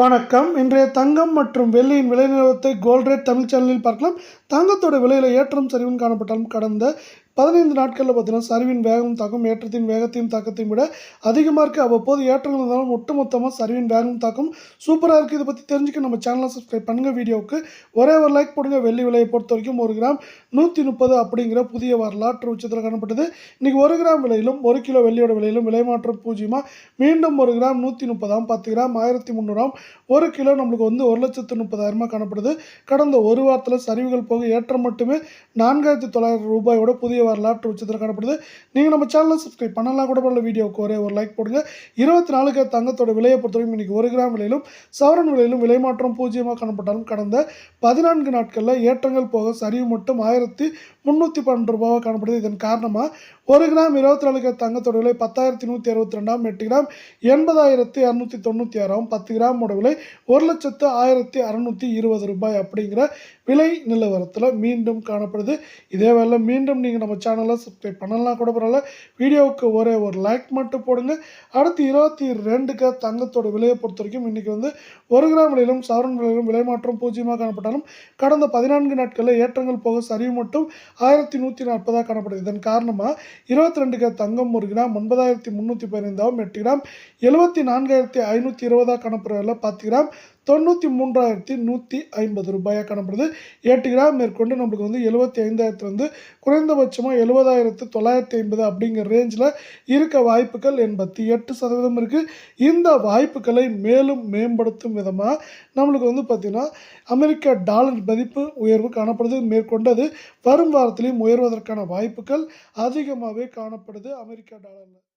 வணக்கம். இன்றைய தங்கம் மற்றும் வெள்ளியின் விலை நிலவரத்தை கோல்ட் ரேட் தமிழ் சேனலில் பார்க்கலாம். தங்கத்தோட விலையில் ஏற்றம் சரிவும் காணப்பட்டாலும் கடந்த பதினைந்து நாட்களில் பார்த்தீங்கன்னா சரிவின் வேகம் தாக்கம் ஏற்றத்தின் வேகத்தையும் தாக்கத்தையும் விட அதிகமாக இருக்குது அவ்வப்போது ஏற்றங்கள் இருந்தாலும் ஒட்டுமொத்தமாக சரிவின் வேகம் தாக்கம் சூப்பராக இருக்குது இதை பற்றி தெரிஞ்சுக்க நம்ம சேனலை சப்ஸ்கிரைப் பண்ணுங்கள் வீடியோவுக்கு. ஒரே ஒரு லைக் போடுங்க. வெள்ளி விலையை பொறுத்த வரைக்கும் ஒரு கிராம் நூற்றி முப்பது அப்படிங்கிற புதிய வரலாற்று உச்சத்தில் காணப்பட்டது. இன்றைக்கி ஒரு கிராம் விலையிலும் ஒரு கிலோ வெள்ளியோட விலையிலும் விலை மாற்றம் பூஜ்ஜியமாக மீண்டும் ஒரு கிராம் நூற்றி முப்பதாம் பத்து கிராம் ஆயிரத்தி முந்நூறாம் ஒரு கிலோ நம்மளுக்கு வந்து ஒரு லட்சத்து முப்பதாயிரமாக காணப்படுது. கடந்த ஒரு வாரத்தில் சரிவுகள் போக ஏற்றம் மட்டுமே நான்காயிரத்தி தொள்ளாயிரம் ரூபாயோட புதிய வரலாற்று உச்சத்தில் காணப்படுது. நீங்கள் நம்ம சேனலை சப்ஸ்கிரைப் பண்ணலாம் கூட பண்ணல வீடியோவுக்கு ஒரே ஒரு லைக் போடுங்க. இருபத்தி நாலுக்கு தங்கத்தோட விலையை பொறுத்தவரைக்கும் இன்றைக்கி ஒரு கிராம் விலையிலும் சவரன் விலையிலும் விலை மாற்றம் பூஜ்ஜியமாக காணப்பட்டாலும் கடந்த பதினான்கு நாட்களில் ஏற்றங்கள் போக சரிவு மட்டும் ஆயிரத்தி முந்நூற்றி பன்னெண்டு ரூபாவாக காணப்படுது. இதன் காரணமாக ஒரு கிராம் இருபத்தி நாலு கிராம் தங்கத்தோட விலை பத்தாயிரத்தி நூற்றி அறுபத்தி ரெண்டாம் எட்டு கிராம் எண்பதாயிரத்தி இரநூத்தி தொண்ணூற்றி ஆறாம் பத்து கிராமோட விலை ஒரு லட்சத்து ஆயிரத்தி அறநூற்றி இருபது ரூபாய் அப்படிங்கிற விலை நிலவரத்தில் மீண்டும் காணப்படுது. இதே வேலை மீண்டும் நீங்கள் நம்ம சேனலை சப்ஸ்கிரைப் பண்ணலாம் கூட பரவாயில்ல. வீடியோவுக்கு ஒரே ஒரு லைக் மட்டும் போடுங்க. அடுத்து இருபத்தி ரெண்டுக்கு தங்கத்தோட விலையை பொறுத்த வரைக்கும் இன்றைக்கி வந்து ஒரு கிராம் விலையிலும் சவரன் விலையிலும் விலை மாற்றம் பூஜ்ஜியமாக காணப்பட்டாலும் கடந்த பதினான்கு நாட்களில் ஏற்றங்கள் போக சரிவு மட்டும் ஆயிரத்தி நூற்றி நாற்பதாக காணப்படுது. இதன் காரணமாக இருபத்தி ரெண்டு தங்கம் ஒரு கிராம் ஒன்பதாயிரத்தி முந்நூற்றி பதினைந்தாகவும் எட்டு கிராம் எழுபத்தி நான்காயிரத்தி ஐநூற்றி இருபதாக காணப்படுறதில் பத்து கிராம் தொண்ணூற்றி மூன்றாயிரத்தி நூற்றி ஐம்பது ரூபாயாக காணப்படுது. எட்டு கிராம் மேற்கொண்டு நம்மளுக்கு வந்து எழுபத்தி ஐந்தாயிரத்து வந்து குறைந்தபட்சமாக எழுபதாயிரத்து தொள்ளாயிரத்தி ஐம்பது அப்படிங்கிற ரேஞ்சில் இருக்க வாய்ப்புகள் எண்பத்தி எட்டு சதவீதம் இருக்குது இந்த வாய்ப்புகளை மேலும் மேம்படுத்தும் விதமாக நம்மளுக்கு வந்து பார்த்திங்கன்னா அமெரிக்க டாலர் மதிப்பு உயர்வு காணப்படுது. மேற்கொண்டது வரும் வாரத்திலையும் உயர்வதற்கான வாய்ப்புகள் அதிகமாகவே காணப்படுது அமெரிக்கா டாலரில்.